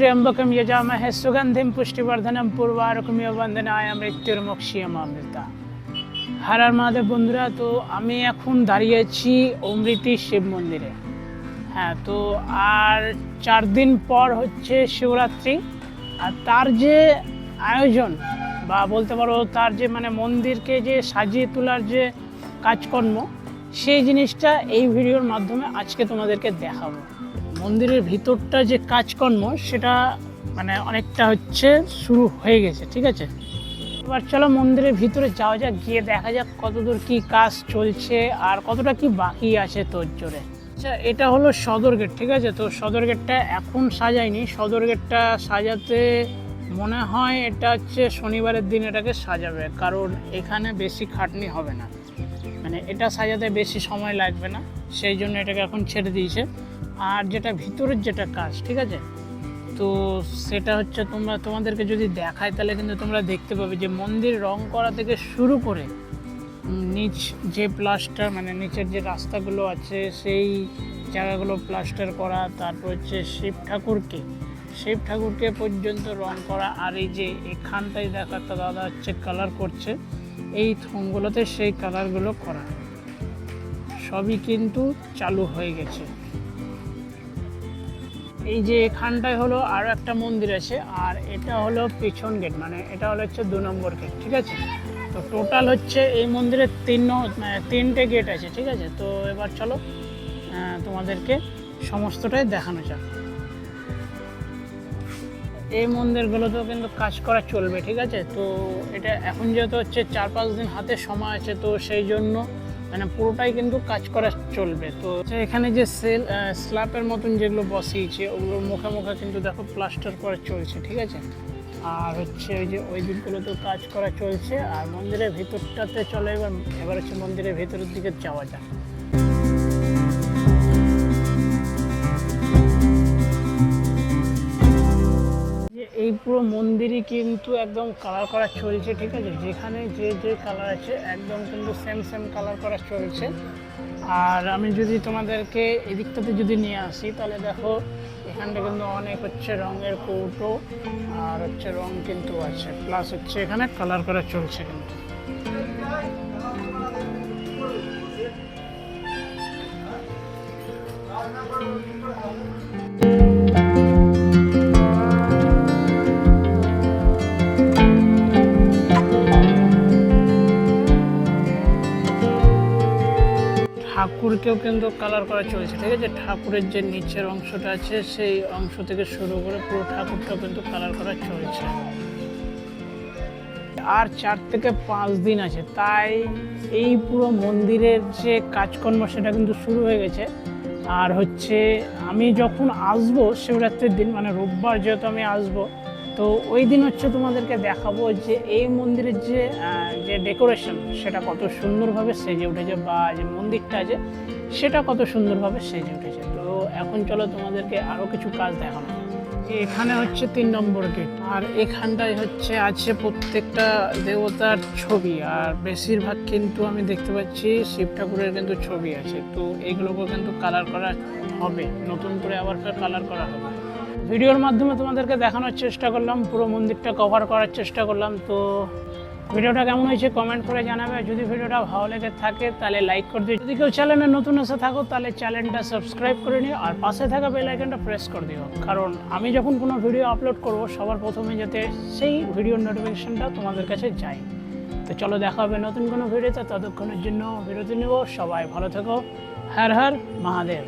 त्र्यंबकम यजामहे सुगंधिम पुष्टिवर्धनम পূর্বারকমীয় বন্দনায় মৃত্যুর মক্ষিয়মামৃতা হারার মহাদেব বন্ধুরা তো আমি এখন দাঁড়িয়েছি অমৃতি শিব মন্দিরে হ্যাঁ তো আর চার দিন পর হচ্ছে শিবরাত্রি আর তার যে আয়োজন বা বলতে পারো তার যে মানে মন্দিরকে যে সাজিয়ে তোলার যে কাজকর্ম সেই জিনিসটা এই ভিডিওর মাধ্যমে আজকে তোমাদেরকে দেখাবো। মন্দিরের ভিতরটা যে কাজকর্ম, সেটা মানে অনেকটা হচ্ছে শুরু হয়ে গেছে, ঠিক আছে? এবার চলো মন্দিরের ভিতরে যাওয়া যাক, গিয়ে দেখা যাক কতদূর কি কাজ চলছে আর কতটা কি বাকি আছে তোর জোরে। আচ্ছা এটা হলো সদর গেট, ঠিক আছে? তো সদর গেটটা এখন সাজায়নি সদর গেটটা সাজাতে মনে হয় এটা হচ্ছে শনিবারের দিন এটাকে সাজাবে, কারণ এখানে বেশি খাটনি হবে না। মানে এটা সাজাতে বেশি সময় লাগবে না, সেই জন্য এটাকে এখন ছেড়ে দিয়েছে। আর যেটা ভিতরের যেটা কাজ, ঠিক আছে? তো সেটা হচ্ছে তোমরা, তোমাদেরকে যদি দেখায়, তাহলে কিন্তু তোমরা দেখতে পাবে যে মন্দির রং করা থেকে শুরু করে নিচ যে প্লাস্টার মানে নিচের যে রাস্তাগুলো আছে, সেই জায়গাগুলো প্লাস্টার করা, তারপর হচ্ছে শিব ঠাকুরকে। শিব ঠাকুরকে পর্যন্ত রং করা, আর এই যে এখানটায় দেখা একটা দাদা হচ্ছে কালার করছে। এই থমগুলোতে সেই কালারগুলো করা। সবই কিন্তু চালু হয়ে গেছে। এই যে এখানটায় হলো আরও একটা মন্দির আছে, আর এটা হলো পিছন গেট মানে এটা হলো হচ্ছে দু নম্বর গেট ঠিক আছে? তো টোটাল হচ্ছে এই মন্দিরে তিন মানে তিনটে গেট আছে, ঠিক আছে? তো এবার চলো তোমাদেরকে সমস্তটাই দেখানো যাক। এই মন্দিরগুলোতেও কিন্তু কাজ করা চলবে, ঠিক আছে? তো এটা এখন যেহেতু হচ্ছে চার পাঁচ দিন হাতে সময় আছে, তো সেই জন্য মানে পুরোটাই কিন্তু কাজ করা চলবে। তো এখানে যে সেল স্ল্যাপের মতন যেগুলো বসিয়েছে ওগুলোর মুখে মুখে কিন্তু দেখো প্লাস্টার করা চলছে, ঠিক আছে? আর হচ্ছে ওই যে ওই দিকগুলোতেও কাজ করা চলছে, আর মন্দিরের ভিতরটাতে চলে এবার এবার হচ্ছে মন্দিরের ভিতরের দিকে যাওয়া যাক। এই পুরো মন্দিরই কিন্তু একদম কালার করা চলছে, ঠিক আছে? যেখানে যে যে কালার আছে, একদম কিন্তু সেম সেম কালার করা চলছে। আর আমি যদি তোমাদেরকে এদিকটাতে যদি নিয়ে আসি, তাহলে দেখো, এখানটা কিন্তু অনেক হচ্ছে রঙের কৌটো, আর হচ্ছে রং কিন্তু আছে। প্লাস হচ্ছে এখানে কালার করা চলছে কিন্তু। ঠাকুরকেও কিন্তু কালার করা চলছে, ঠিক আছে? ঠাকুরের যে নিচের অংশটা আছে, সেই অংশ থেকে শুরু করে পুরো ঠাকুরটাও কিন্তু কালার করা চলছে। আর চার থেকে পাঁচ দিন আছে, তাই এই পুরো মন্দিরের যে কাজকর্ম সেটা কিন্তু শুরু হয়ে গেছে। আর হচ্ছে আমি যখন আসব, শিবরাত্রির দিন মানে রোববার যেহেতু আমি আসব তো ওই দিন হচ্ছে তোমাদেরকে দেখাবো যে এই মন্দিরের যে যে ডেকোরেশন সেটা কত সুন্দরভাবে সেজে উঠেছে বা যে মন্দিরটা আছে সেটা কত সুন্দরভাবে সেজে উঠেছে। তো এখন চলো তোমাদেরকে আরও কিছু কাজ দেখানো এখানে হচ্ছে তিন নম্বর গেট আর এখানটায় হচ্ছে আছে প্রত্যেকটা দেবতার ছবি, আর বেশিরভাগ কিন্তু আমি দেখতে পাচ্ছি শিব ঠাকুরের কিন্তু ছবি আছে। তো এইগুলোকেও কিন্তু কালার করা হবে, নতুন করে আবার কালার করা হবে। ভিডিওর মাধ্যমে তোমাদেরকে দেখানোর চেষ্টা করলাম, পুরো মন্দিরটা কভার করার চেষ্টা করলাম। তো ভিডিওটা কেমন হয়েছে কমেন্ট করে জানাবে। যদি ভিডিওটা ভালো লেগে থাকে, তাহলে লাইক করে দিও। যদি কেউ চ্যানেলে নতুন এসে থাকো, তাহলে চ্যানেলটা সাবস্ক্রাইব করে নিও। আর পাশে থাকা বেল আইকনটা প্রেস করে দিও। কারণ আমি যখন কোনো ভিডিও আপলোড করব, সবার প্রথমে যাতে সেই ভিডিওর নোটিফিকেশনটা তোমাদের কাছে যায়। তো চলো দেখা হবে নতুন কোনো ভিডিওতে ততক্ষণের জন্য বিরতি নেব। সবাই ভালো থেকো। হর হর, মহাদেব।